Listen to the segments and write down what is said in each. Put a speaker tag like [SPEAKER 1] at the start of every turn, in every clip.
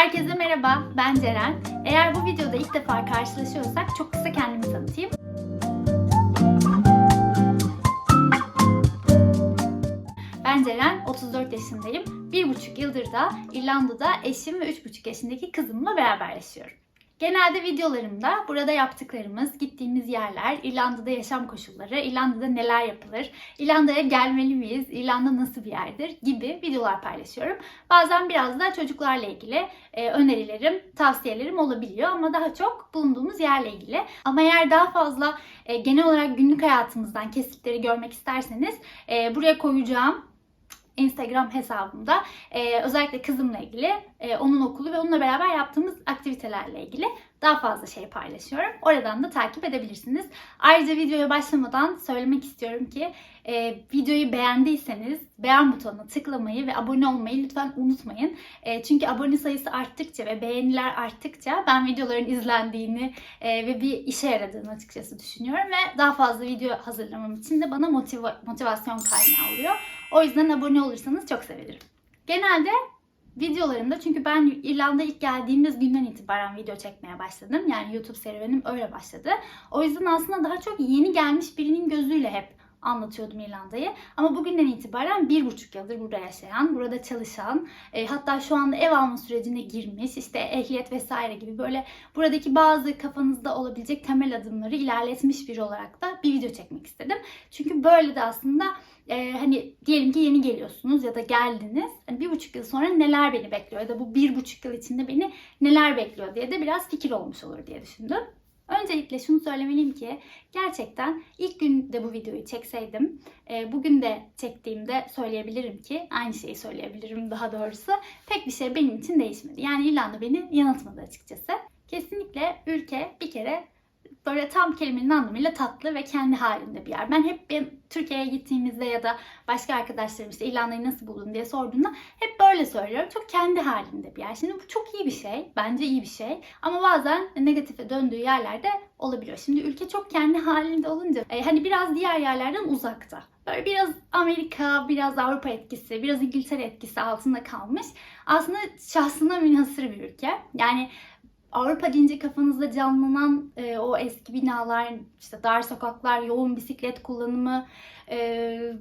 [SPEAKER 1] Herkese merhaba, ben Ceren. Eğer bu videoda ilk defa karşılaşıyorsak çok kısa kendimi tanıtayım. Ben Ceren, 34 yaşındayım. Bir buçuk yıldır da İrlanda'da eşim ve üç buçuk yaşındaki kızımla beraber yaşıyorum. Genelde videolarımda burada yaptıklarımız, gittiğimiz yerler, İrlanda'da yaşam koşulları, İrlanda'da neler yapılır, İrlanda'ya gelmeli miyiz, İrlanda nasıl bir yerdir gibi videolar paylaşıyorum. Bazen biraz da çocuklarla ilgili e, önerilerim, tavsiyelerim olabiliyor ama daha çok bulunduğumuz yerle ilgili. Ama eğer daha fazla e, genel olarak günlük hayatımızdan kesitleri görmek isterseniz e, buraya koyacağım Instagram hesabımda e, özellikle kızımla ilgili, e, onun okulu ve onunla beraber yaptığımız aktivitelerle ilgili daha fazla şey paylaşıyorum. Oradan da takip edebilirsiniz. Ayrıca videoya başlamadan söylemek istiyorum ki e, videoyu beğendiyseniz beğen butonuna tıklamayı ve abone olmayı lütfen unutmayın. E, çünkü abone sayısı arttıkça ve beğeniler arttıkça ben videoların izlendiğini e, ve bir işe yaradığını açıkçası düşünüyorum ve daha fazla video hazırlamam için de bana motiva- motivasyon kaynağı oluyor. O yüzden abone olursanız çok sevinirim. Genelde videolarımda çünkü ben İrlanda'ya ilk geldiğimiz günden itibaren video çekmeye başladım. Yani YouTube serüvenim öyle başladı. O yüzden aslında daha çok yeni gelmiş birinin gözüyle hep anlatıyordum İrlanda'yı. Ama bugünden itibaren bir buçuk yıldır burada yaşayan, burada çalışan, e, hatta şu anda ev alma sürecine girmiş, işte ehliyet vesaire gibi böyle buradaki bazı kafanızda olabilecek temel adımları ilerletmiş biri olarak da bir video çekmek istedim. Çünkü böyle de aslında e, hani diyelim ki yeni geliyorsunuz ya da geldiniz. Hani bir buçuk yıl sonra neler beni bekliyor ya da bu bir buçuk yıl içinde beni neler bekliyor diye de biraz fikir olmuş olur diye düşündüm. Öncelikle şunu söylemeliyim ki gerçekten ilk günde bu videoyu çekseydim, e, bugün de çektiğimde söyleyebilirim ki aynı şeyi söyleyebilirim daha doğrusu. Pek bir şey benim için değişmedi. Yani İrlanda beni yanıltmadı açıkçası. Kesinlikle ülke bir kere böyle tam kelimenin anlamıyla tatlı ve kendi halinde bir yer. Ben hep ben Türkiye'ye gittiğimizde ya da başka arkadaşlarım işte İrlanda'yı nasıl buldun diye sorduğunda hep böyle söylüyorum. Çok kendi halinde bir yer. Şimdi bu çok iyi bir şey. Bence iyi bir şey. Ama bazen negatife döndüğü yerlerde olabiliyor. Şimdi ülke çok kendi halinde olunca e, hani biraz diğer yerlerden uzakta. Böyle biraz Amerika, biraz Avrupa etkisi, biraz İngiltere etkisi altında kalmış. Aslında şahsına münhasır bir ülke. Yani Avrupa deyince kafanızda canlanan e, o eski binalar, işte dar sokaklar, yoğun bisiklet kullanımı e,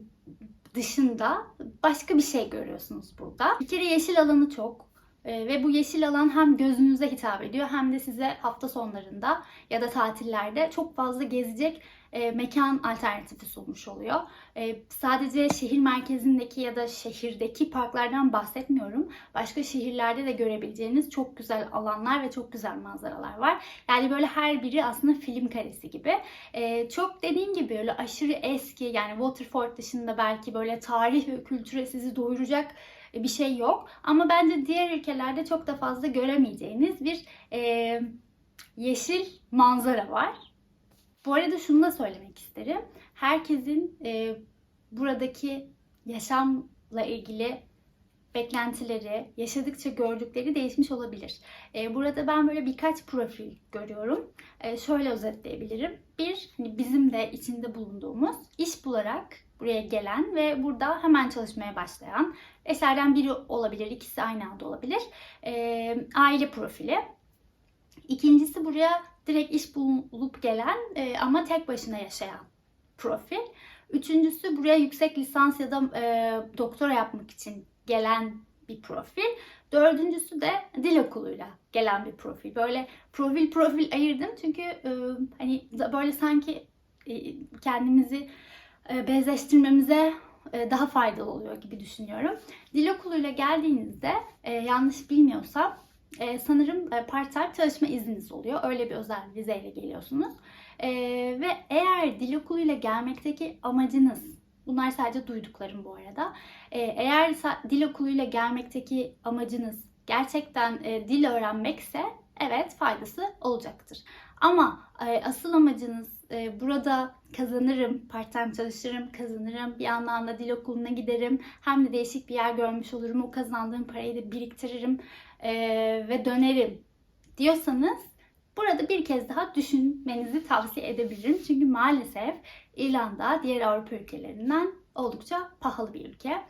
[SPEAKER 1] dışında başka bir şey görüyorsunuz burada. Bir kere yeşil alanı çok. E, ve bu yeşil alan hem gözünüze hitap ediyor hem de size hafta sonlarında ya da tatillerde çok fazla gezecek e, mekan alternatifi sunmuş oluyor. E, sadece şehir merkezindeki ya da şehirdeki parklardan bahsetmiyorum. Başka şehirlerde de görebileceğiniz çok güzel alanlar ve çok güzel manzaralar var. Yani böyle her biri aslında film karesi gibi. E, çok dediğim gibi öyle aşırı eski yani Waterford dışında belki böyle tarih ve kültüre sizi doyuracak bir şey yok. Ama bence diğer ülkelerde çok da fazla göremeyeceğiniz bir e, yeşil manzara var. Bu arada şunu da söylemek isterim. Herkesin e, buradaki yaşamla ilgili beklentileri, yaşadıkça gördükleri değişmiş olabilir. E, burada ben böyle birkaç profil görüyorum. E, şöyle özetleyebilirim. Bir, hani bizim de içinde bulunduğumuz iş bularak buraya gelen ve burada hemen çalışmaya başlayan eserden biri olabilir, ikisi aynı anda olabilir. E, aile profili. İkincisi buraya direkt iş bulup gelen e, ama tek başına yaşayan profil. Üçüncüsü buraya yüksek lisans ya da e, doktora yapmak için gelen bir profil. Dördüncüsü de dil okuluyla gelen bir profil. Böyle profil profil ayırdım çünkü e, hani böyle sanki e, kendimizi e, benzeştirmemize e, daha faydalı oluyor gibi düşünüyorum. Dil okuluyla geldiğinizde e, yanlış bilmiyorsam e, sanırım e, part-time çalışma izniniz oluyor. Öyle bir özel vizeyle geliyorsunuz. E, ve eğer dil okuluyla gelmekteki amacınız Bunlar sadece duyduklarım bu arada. Ee, eğer dil okuluyla gelmekteki amacınız gerçekten e, dil öğrenmekse evet faydası olacaktır. Ama e, asıl amacınız e, burada kazanırım, part-time çalışırım, kazanırım, bir yandan da dil okuluna giderim. Hem de değişik bir yer görmüş olurum, o kazandığım parayı da biriktiririm e, ve dönerim diyorsanız burada bir kez daha düşünmenizi tavsiye edebilirim. Çünkü maalesef İrlanda diğer Avrupa ülkelerinden oldukça pahalı bir ülke.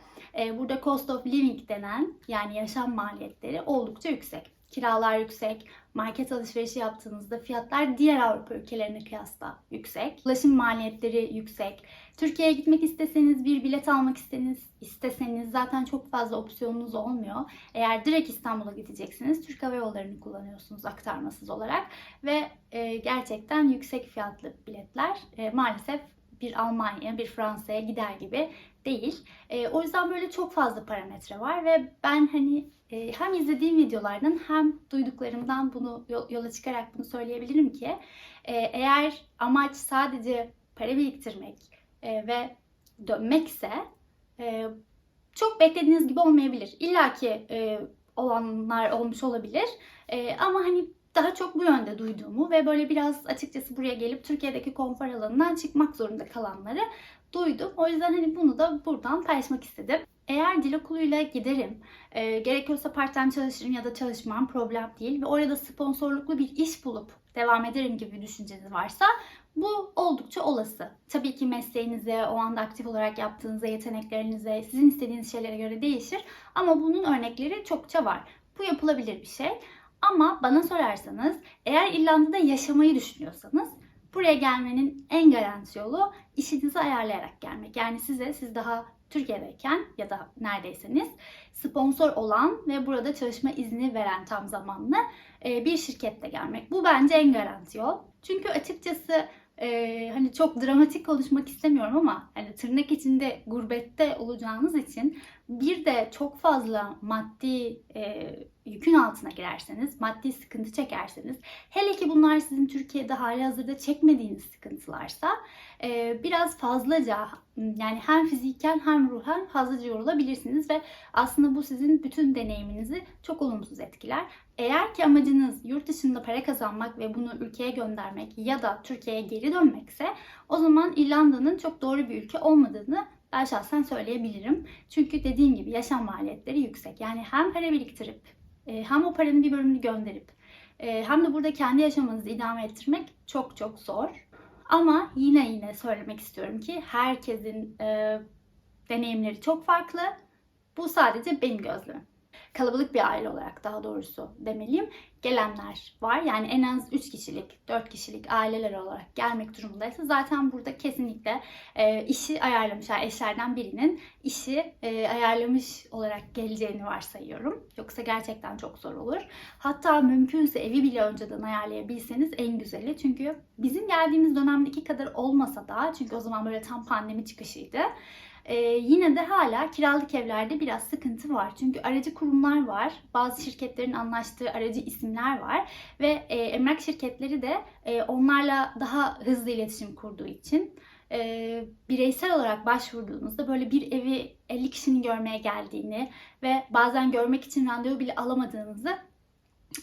[SPEAKER 1] Burada cost of living denen yani yaşam maliyetleri oldukça yüksek. Kiralar yüksek, market alışverişi yaptığınızda fiyatlar diğer Avrupa ülkelerine kıyasla yüksek. Ulaşım maliyetleri yüksek. Türkiye'ye gitmek isteseniz, bir bilet almak isteseniz, isteseniz zaten çok fazla opsiyonunuz olmuyor. Eğer direkt İstanbul'a gideceksiniz, Türk Hava Yolları'nı kullanıyorsunuz aktarmasız olarak ve e, gerçekten yüksek fiyatlı biletler e, maalesef bir Almanya, bir Fransa'ya gider gibi değil. E, o yüzden böyle çok fazla parametre var ve ben hani hem izlediğim videolardan hem duyduklarımdan bunu yola çıkarak bunu söyleyebilirim ki e, eğer amaç sadece para biriktirmek e, ve dönmekse e, çok beklediğiniz gibi olmayabilir. İlla ki olanlar olmuş olabilir. Ama hani daha çok bu yönde duyduğumu ve böyle biraz açıkçası buraya gelip Türkiye'deki konfor alanından çıkmak zorunda kalanları duydum. O yüzden hani bunu da buradan paylaşmak istedim. Eğer dil okuluyla giderim, e, gerekiyorsa part-time çalışırım ya da çalışmam problem değil ve orada sponsorluklu bir iş bulup devam ederim gibi düşünceniz varsa bu oldukça olası. Tabii ki mesleğinize, o anda aktif olarak yaptığınızda, yeteneklerinize, sizin istediğiniz şeylere göre değişir. Ama bunun örnekleri çokça var. Bu yapılabilir bir şey. Ama bana sorarsanız eğer İrlanda'da yaşamayı düşünüyorsanız buraya gelmenin en garanti yolu işinizi ayarlayarak gelmek. Yani size siz daha Türkiye'deyken ya da neredeyseniz sponsor olan ve burada çalışma izni veren tam zamanlı bir şirkette gelmek. Bu bence en garanti yol. Çünkü açıkçası e, hani çok dramatik konuşmak istemiyorum ama hani tırnak içinde gurbette olacağınız için bir de çok fazla maddi e, yükün altına girerseniz, maddi sıkıntı çekerseniz, hele ki bunlar sizin Türkiye'de hali hazırda çekmediğiniz sıkıntılarsa e, biraz fazlaca yani hem fiziken hem ruhen fazlaca yorulabilirsiniz ve aslında bu sizin bütün deneyiminizi çok olumsuz etkiler. Eğer ki amacınız yurt dışında para kazanmak ve bunu ülkeye göndermek ya da Türkiye'ye geri dönmekse o zaman İrlanda'nın çok doğru bir ülke olmadığını ben şahsen söyleyebilirim. Çünkü dediğim gibi yaşam maliyetleri yüksek. Yani hem para biriktirip e, hem o paranın bir bölümünü gönderip e, hem de burada kendi yaşamınızı idame ettirmek çok çok zor. Ama yine yine söylemek istiyorum ki herkesin e, deneyimleri çok farklı. Bu sadece benim gözlemim kalabalık bir aile olarak daha doğrusu demeliyim gelenler var. Yani en az 3 kişilik, 4 kişilik aileler olarak gelmek durumundaysa zaten burada kesinlikle e, işi ayarlamış, yani eşlerden birinin işi e, ayarlamış olarak geleceğini varsayıyorum. Yoksa gerçekten çok zor olur. Hatta mümkünse evi bile önceden ayarlayabilseniz en güzeli. Çünkü bizim geldiğimiz dönemdeki kadar olmasa da çünkü o zaman böyle tam pandemi çıkışıydı ee, yine de hala kiralık evlerde biraz sıkıntı var. Çünkü aracı kurumlar var. Bazı şirketlerin anlaştığı aracı isimler var. Ve e, emlak şirketleri de e, onlarla daha hızlı iletişim kurduğu için e, bireysel olarak başvurduğunuzda böyle bir evi 50 kişinin görmeye geldiğini ve bazen görmek için randevu bile alamadığınızı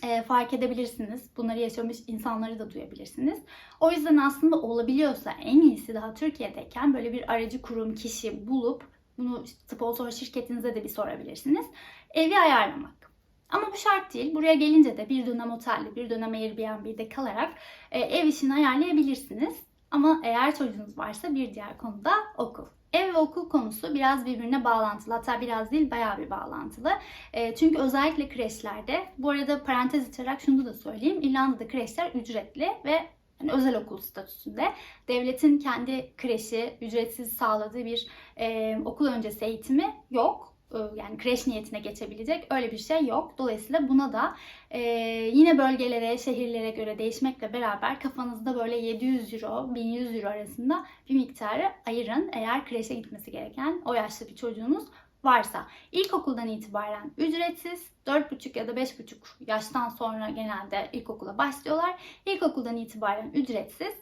[SPEAKER 1] e, fark edebilirsiniz. Bunları yaşamış insanları da duyabilirsiniz. O yüzden aslında olabiliyorsa en iyisi daha Türkiye'deyken böyle bir aracı kurum kişi bulup bunu sponsor şirketinize de bir sorabilirsiniz. Evi ayarlamak. Ama bu şart değil. Buraya gelince de bir dönem otelde, bir dönem Airbnb'de kalarak e, ev işini ayarlayabilirsiniz. Ama eğer çocuğunuz varsa bir diğer konu da okul. Ev ve okul konusu biraz birbirine bağlantılı. Hatta biraz değil bayağı bir bağlantılı. E, çünkü özellikle kreşlerde, bu arada parantez açarak şunu da söyleyeyim. İrlanda'da kreşler ücretli ve yani özel okul statüsünde. Devletin kendi kreşi ücretsiz sağladığı bir e, okul öncesi eğitimi yok. E, yani kreş niyetine geçebilecek öyle bir şey yok. Dolayısıyla buna da e, yine bölgelere, şehirlere göre değişmekle beraber kafanızda böyle 700 euro, 1100 euro arasında bir miktarı ayırın. Eğer kreşe gitmesi gereken o yaşlı bir çocuğunuz varsa. İlkokuldan itibaren ücretsiz, 4,5 ya da 5,5 yaştan sonra genelde ilkokula başlıyorlar. İlkokuldan itibaren ücretsiz.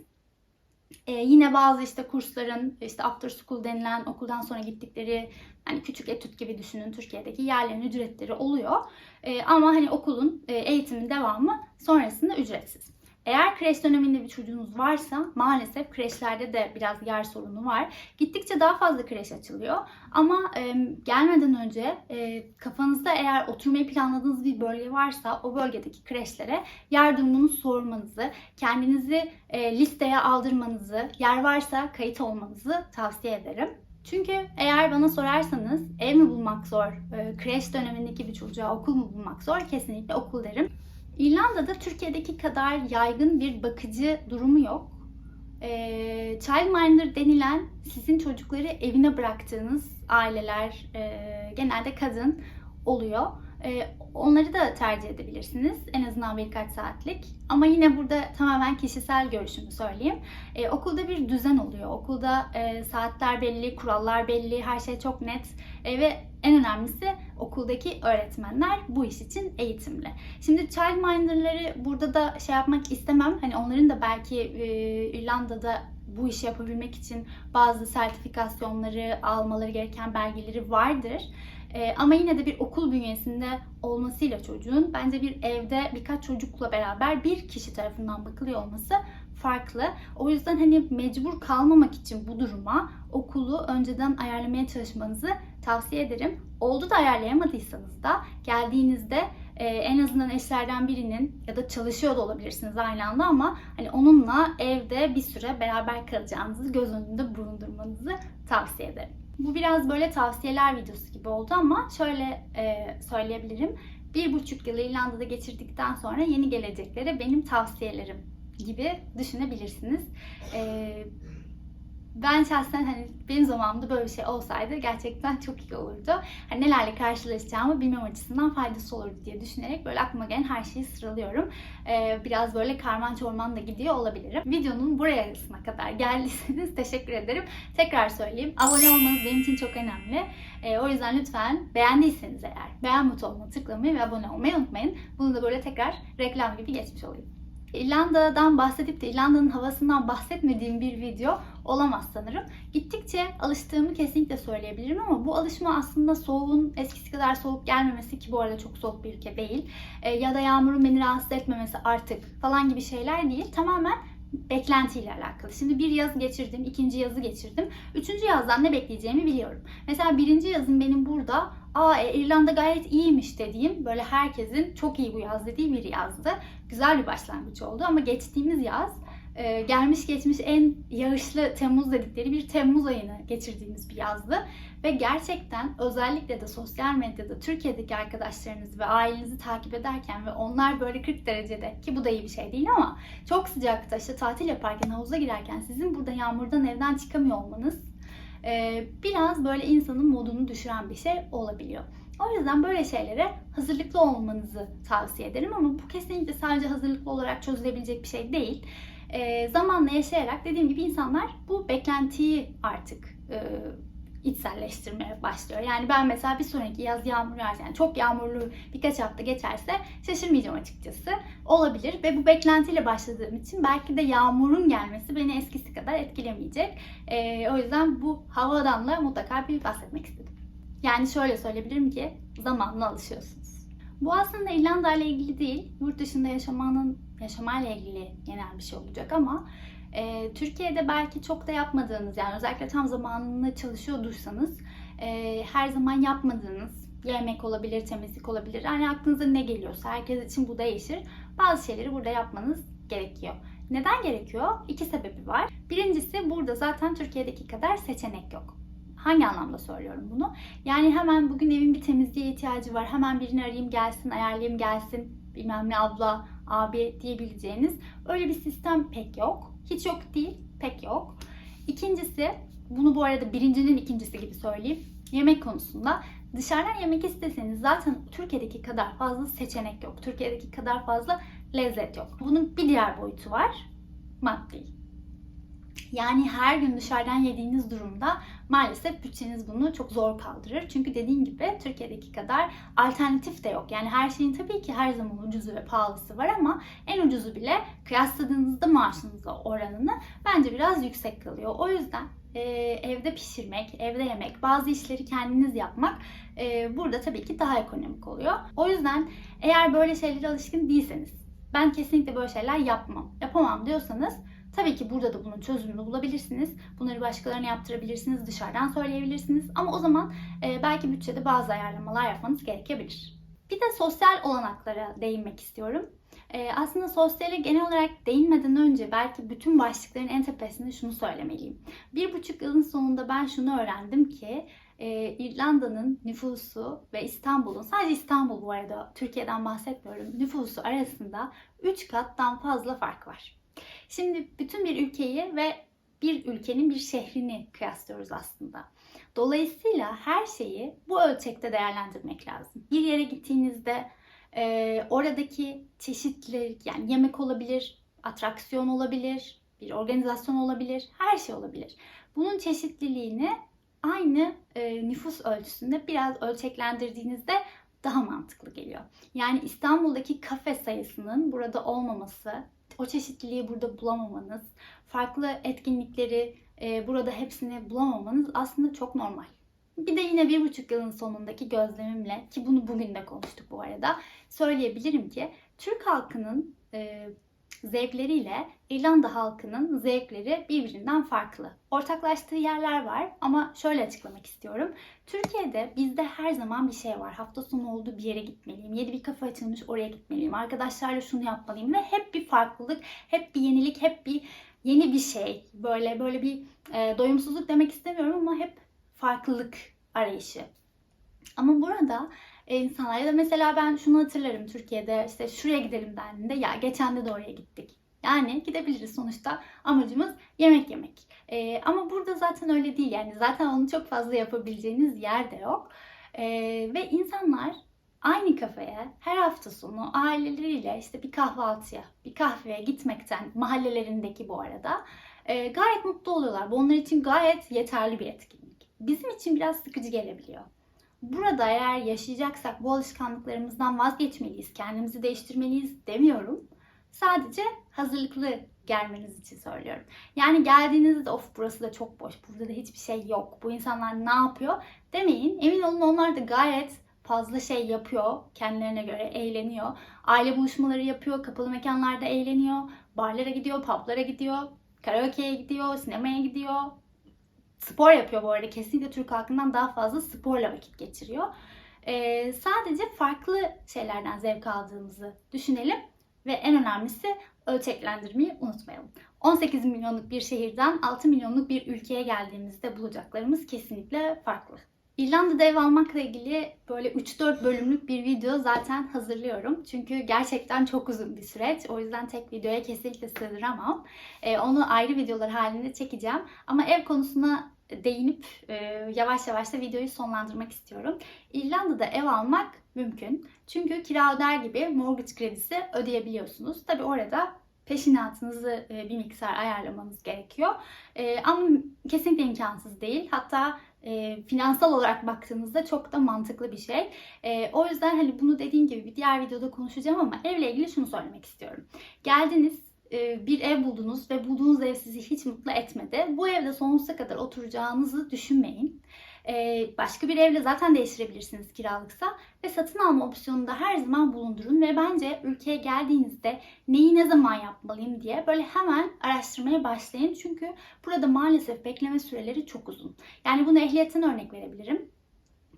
[SPEAKER 1] Ee, yine bazı işte kursların işte after school denilen okuldan sonra gittikleri hani küçük etüt gibi düşünün Türkiye'deki yerlerin ücretleri oluyor. Ee, ama hani okulun e, eğitimin devamı sonrasında ücretsiz. Eğer kreş döneminde bir çocuğunuz varsa maalesef kreşlerde de biraz yer sorunu var. Gittikçe daha fazla kreş açılıyor. Ama e, gelmeden önce e, kafanızda eğer oturmayı planladığınız bir bölge varsa o bölgedeki kreşlere yer durumunu sormanızı, kendinizi e, listeye aldırmanızı, yer varsa kayıt olmanızı tavsiye ederim. Çünkü eğer bana sorarsanız ev mi bulmak zor, e, kreş dönemindeki bir çocuğa okul mu bulmak zor? Kesinlikle okul derim. İrlanda'da Türkiye'deki kadar yaygın bir bakıcı durumu yok. E, childminder denilen sizin çocukları evine bıraktığınız aileler e, genelde kadın oluyor. E, onları da tercih edebilirsiniz en azından birkaç saatlik. Ama yine burada tamamen kişisel görüşümü söyleyeyim. E, okulda bir düzen oluyor. Okulda e, saatler belli, kurallar belli, her şey çok net E, ve en önemlisi okuldaki öğretmenler bu iş için eğitimli. Şimdi childminder'ları burada da şey yapmak istemem. Hani onların da belki e, İrlanda'da bu işi yapabilmek için bazı sertifikasyonları almaları gereken belgeleri vardır. Ee, ama yine de bir okul bünyesinde olmasıyla çocuğun bence bir evde birkaç çocukla beraber bir kişi tarafından bakılıyor olması farklı. O yüzden hani mecbur kalmamak için bu duruma okulu önceden ayarlamaya çalışmanızı tavsiye ederim. Oldu da ayarlayamadıysanız da geldiğinizde e, en azından eşlerden birinin ya da çalışıyor da olabilirsiniz aynı anda ama hani onunla evde bir süre beraber kalacağınızı göz önünde bulundurmanızı tavsiye ederim. Bu biraz böyle tavsiyeler videosu gibi oldu ama şöyle e, söyleyebilirim. Bir buçuk yılı İrlanda'da geçirdikten sonra yeni geleceklere benim tavsiyelerim gibi düşünebilirsiniz. E, ben şahsen hani benim zamanımda böyle bir şey olsaydı gerçekten çok iyi olurdu. Hani nelerle karşılaşacağımı bilmem açısından faydası olurdu diye düşünerek böyle aklıma gelen her şeyi sıralıyorum. Ee, biraz böyle karman çorman da gidiyor olabilirim. Videonun buraya kadar geldiyseniz teşekkür ederim. Tekrar söyleyeyim. Abone olmanız benim için çok önemli. Ee, o yüzden lütfen beğendiyseniz eğer beğen butonuna tıklamayı ve abone olmayı unutmayın. Bunu da böyle tekrar reklam gibi geçmiş olayım. İrlanda'dan bahsedip de İrlanda'nın havasından bahsetmediğim bir video olamaz sanırım. Gittikçe alıştığımı kesinlikle söyleyebilirim ama bu alışma aslında soğuğun eskisi kadar soğuk gelmemesi ki bu arada çok soğuk bir ülke değil. E, ya da yağmurun beni rahatsız etmemesi artık falan gibi şeyler değil. Tamamen beklentiyle alakalı. Şimdi bir yaz geçirdim, ikinci yazı geçirdim. Üçüncü yazdan ne bekleyeceğimi biliyorum. Mesela birinci yazın benim burada aa e, İrlanda gayet iyiymiş dediğim böyle herkesin çok iyi bu yaz dediği bir yazdı. Güzel bir başlangıç oldu ama geçtiğimiz yaz e, gelmiş geçmiş en yağışlı Temmuz dedikleri bir Temmuz ayını geçirdiğimiz bir yazdı. Ve gerçekten özellikle de sosyal medyada Türkiye'deki arkadaşlarınızı ve ailenizi takip ederken ve onlar böyle 40 derecede ki bu da iyi bir şey değil ama çok sıcakta işte tatil yaparken havuza girerken sizin burada yağmurdan evden çıkamıyor olmanız biraz böyle insanın modunu düşüren bir şey olabiliyor. O yüzden böyle şeylere hazırlıklı olmanızı tavsiye ederim ama bu kesinlikle sadece hazırlıklı olarak çözülebilecek bir şey değil. E, zamanla yaşayarak dediğim gibi insanlar bu beklentiyi artık e, içselleştirmeye başlıyor. Yani ben mesela bir sonraki yaz yağmur yağarsa, yani çok yağmurlu birkaç hafta geçerse şaşırmayacağım açıkçası. Olabilir ve bu beklentiyle başladığım için belki de yağmurun gelmesi beni eskisi kadar etkilemeyecek. Ee, o yüzden bu havadan da mutlaka bir bahsetmek istedim. Yani şöyle söyleyebilirim ki zamanla alışıyorsunuz. Bu aslında İrlanda ile ilgili değil, yurt dışında yaşamanın yaşamayla ilgili genel bir şey olacak ama e, Türkiye'de belki çok da yapmadığınız yani özellikle tam zamanlı çalışıyorduysanız e, her zaman yapmadığınız yemek olabilir, temizlik olabilir. Yani aklınıza ne geliyorsa herkes için bu değişir. Bazı şeyleri burada yapmanız gerekiyor. Neden gerekiyor? İki sebebi var. Birincisi burada zaten Türkiye'deki kadar seçenek yok. Hangi anlamda söylüyorum bunu? Yani hemen bugün evin bir temizliğe ihtiyacı var. Hemen birini arayayım gelsin, ayarlayayım gelsin. Bilmem ne abla, abi diyebileceğiniz öyle bir sistem pek yok. Hiç yok değil, pek yok. İkincisi, bunu bu arada birincinin ikincisi gibi söyleyeyim. Yemek konusunda dışarıdan yemek isteseniz zaten Türkiye'deki kadar fazla seçenek yok. Türkiye'deki kadar fazla lezzet yok. Bunun bir diğer boyutu var. Maddi. Yani her gün dışarıdan yediğiniz durumda maalesef bütçeniz bunu çok zor kaldırır. Çünkü dediğim gibi Türkiye'deki kadar alternatif de yok. Yani her şeyin tabii ki her zaman ucuzu ve pahalısı var ama en ucuzu bile kıyasladığınızda maaşınızla oranını bence biraz yüksek kalıyor. O yüzden e, evde pişirmek, evde yemek, bazı işleri kendiniz yapmak e, burada tabii ki daha ekonomik oluyor. O yüzden eğer böyle şeylere alışkın değilseniz, ben kesinlikle böyle şeyler yapmam, yapamam diyorsanız Tabii ki burada da bunun çözümünü bulabilirsiniz. Bunları başkalarına yaptırabilirsiniz, dışarıdan söyleyebilirsiniz. Ama o zaman e, belki bütçede bazı ayarlamalar yapmanız gerekebilir. Bir de sosyal olanaklara değinmek istiyorum. Ee, aslında sosyale genel olarak değinmeden önce belki bütün başlıkların en tepesinde şunu söylemeliyim. Bir buçuk yılın sonunda ben şunu öğrendim ki e, İrlanda'nın nüfusu ve İstanbul'un, sadece İstanbul bu arada Türkiye'den bahsetmiyorum, nüfusu arasında 3 kattan fazla fark var. Şimdi bütün bir ülkeyi ve bir ülkenin bir şehrini kıyaslıyoruz aslında. Dolayısıyla her şeyi bu ölçekte değerlendirmek lazım. Bir yere gittiğinizde e, oradaki çeşitlilik yani yemek olabilir, atraksiyon olabilir, bir organizasyon olabilir, her şey olabilir. Bunun çeşitliliğini aynı e, nüfus ölçüsünde biraz ölçeklendirdiğinizde daha mantıklı geliyor. Yani İstanbul'daki kafe sayısının burada olmaması, o çeşitliliği burada bulamamanız, farklı etkinlikleri e, burada hepsini bulamamanız aslında çok normal. Bir de yine bir buçuk yılın sonundaki gözlemimle ki bunu bugün de konuştuk bu arada söyleyebilirim ki Türk halkının e, zevkleriyle İrlanda halkının zevkleri birbirinden farklı. Ortaklaştığı yerler var ama şöyle açıklamak istiyorum. Türkiye'de bizde her zaman bir şey var. Hafta sonu oldu bir yere gitmeliyim. Yeni bir kafe açılmış oraya gitmeliyim. Arkadaşlarla şunu yapmalıyım ve hep bir farklılık, hep bir yenilik, hep bir yeni bir şey. Böyle böyle bir e, doyumsuzluk demek istemiyorum ama hep farklılık arayışı. Ama burada e, insanlar ya da mesela ben şunu hatırlarım Türkiye'de işte şuraya gidelim dendiğinde ya geçen de de oraya gittik. Yani gidebiliriz sonuçta amacımız yemek yemek. E, ama burada zaten öyle değil yani zaten onu çok fazla yapabileceğiniz yer de yok. E, ve insanlar aynı kafeye her hafta sonu aileleriyle işte bir kahvaltıya, bir kahveye gitmekten mahallelerindeki bu arada e, gayet mutlu oluyorlar. Bu onlar için gayet yeterli bir etkinlik. Bizim için biraz sıkıcı gelebiliyor. Burada eğer yaşayacaksak bu alışkanlıklarımızdan vazgeçmeliyiz, kendimizi değiştirmeliyiz demiyorum. Sadece hazırlıklı gelmeniz için söylüyorum. Yani geldiğinizde of burası da çok boş, burada da hiçbir şey yok, bu insanlar ne yapıyor demeyin. Emin olun onlar da gayet fazla şey yapıyor, kendilerine göre eğleniyor. Aile buluşmaları yapıyor, kapalı mekanlarda eğleniyor, barlara gidiyor, publara gidiyor, karaoke'ye gidiyor, sinemaya gidiyor, spor yapıyor bu arada. Kesinlikle Türk halkından daha fazla sporla vakit geçiriyor. Ee, sadece farklı şeylerden zevk aldığımızı düşünelim ve en önemlisi ölçeklendirmeyi unutmayalım. 18 milyonluk bir şehirden 6 milyonluk bir ülkeye geldiğimizde bulacaklarımız kesinlikle farklı. İrlanda'da ev almakla ilgili böyle 3-4 bölümlük bir video zaten hazırlıyorum. Çünkü gerçekten çok uzun bir süreç. O yüzden tek videoya kesinlikle sığdıramam. Ee, onu ayrı videolar halinde çekeceğim. Ama ev konusuna değinip e, yavaş yavaş da videoyu sonlandırmak istiyorum. İrlanda'da ev almak mümkün. Çünkü kira öder gibi mortgage kredisi ödeyebiliyorsunuz. Tabi orada peşinatınızı e, bir miktar ayarlamanız gerekiyor. E, ama kesinlikle imkansız değil. Hatta e, finansal olarak baktığınızda çok da mantıklı bir şey. E, o yüzden hani bunu dediğim gibi bir diğer videoda konuşacağım ama evle ilgili şunu söylemek istiyorum. Geldiniz e, bir ev buldunuz ve bulduğunuz ev sizi hiç mutlu etmedi. Bu evde sonsuza kadar oturacağınızı düşünmeyin. E, başka bir evle zaten değiştirebilirsiniz kiralıksa ve satın alma opsiyonunu da her zaman bulundurun ve bence ülkeye geldiğinizde neyi ne zaman yapmalıyım diye böyle hemen araştırmaya başlayın. Çünkü burada maalesef bekleme süreleri çok uzun. Yani bunu ehliyetten örnek verebilirim.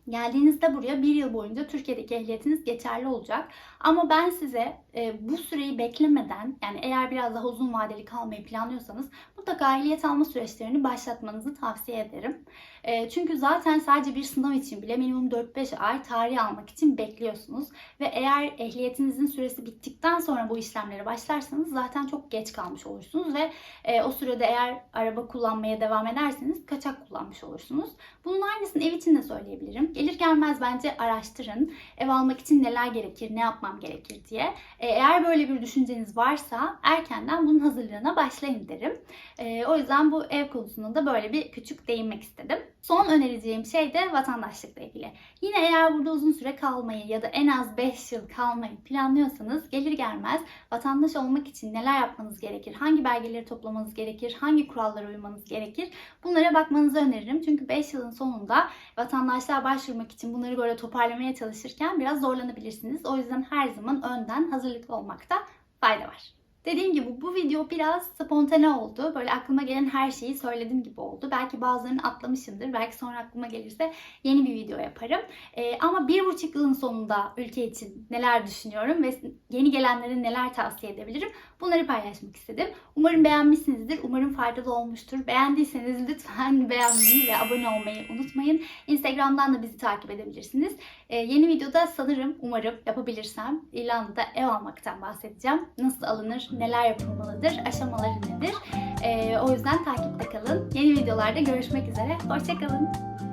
[SPEAKER 1] Geldiğinizde buraya bir yıl boyunca Türkiye'deki ehliyetiniz geçerli olacak. Ama ben size e, bu süreyi beklemeden yani eğer biraz daha uzun vadeli kalmayı planlıyorsanız mutlaka ehliyet alma süreçlerini başlatmanızı tavsiye ederim. E, çünkü zaten sadece bir sınav için bile minimum 4-5 ay tarih almak için bekliyorsunuz. Ve eğer ehliyetinizin süresi bittikten sonra bu işlemlere başlarsanız zaten çok geç kalmış olursunuz ve e, o sürede eğer araba kullanmaya devam ederseniz kaçak kullanmış olursunuz. Bunun aynısını ev için de söyleyebilirim. Gelir gelmez bence araştırın. Ev almak için neler gerekir, ne yapmam gerekir diye. E, eğer böyle bir düşünceniz varsa erkenden bunun hazırlığına başlayın derim. E, o yüzden bu ev konusunda da böyle bir küçük değinmek istedim. Son önereceğim şey de vatandaşlıkla ilgili. Yine eğer burada uzun süre kalmayı ya da en az 5 yıl kalmayı planlıyorsanız gelir gelmez vatandaş olmak için neler yapmanız gerekir, hangi belgeleri toplamanız gerekir, hangi kurallara uymanız gerekir bunlara bakmanızı öneririm. Çünkü 5 yılın sonunda vatandaşlığa başvurmak için bunları böyle toparlamaya çalışırken biraz zorlanabilirsiniz. O yüzden her zaman önden hazırlıklı olmakta fayda var. Dediğim gibi bu video biraz spontane oldu. Böyle aklıma gelen her şeyi söyledim gibi oldu. Belki bazılarını atlamışımdır. Belki sonra aklıma gelirse yeni bir video yaparım. Ee, ama bir buçuk yılın sonunda ülke için neler düşünüyorum ve yeni gelenlere neler tavsiye edebilirim bunları paylaşmak istedim. Umarım beğenmişsinizdir. Umarım faydalı olmuştur. Beğendiyseniz lütfen beğenmeyi ve abone olmayı unutmayın. Instagram'dan da bizi takip edebilirsiniz. Ee, yeni videoda sanırım, umarım yapabilirsem İrlanda'da ev almaktan bahsedeceğim. Nasıl alınır, neler yapılmalıdır, aşamaları nedir? Ee, o yüzden takipte kalın. Yeni videolarda görüşmek üzere. Hoşçakalın.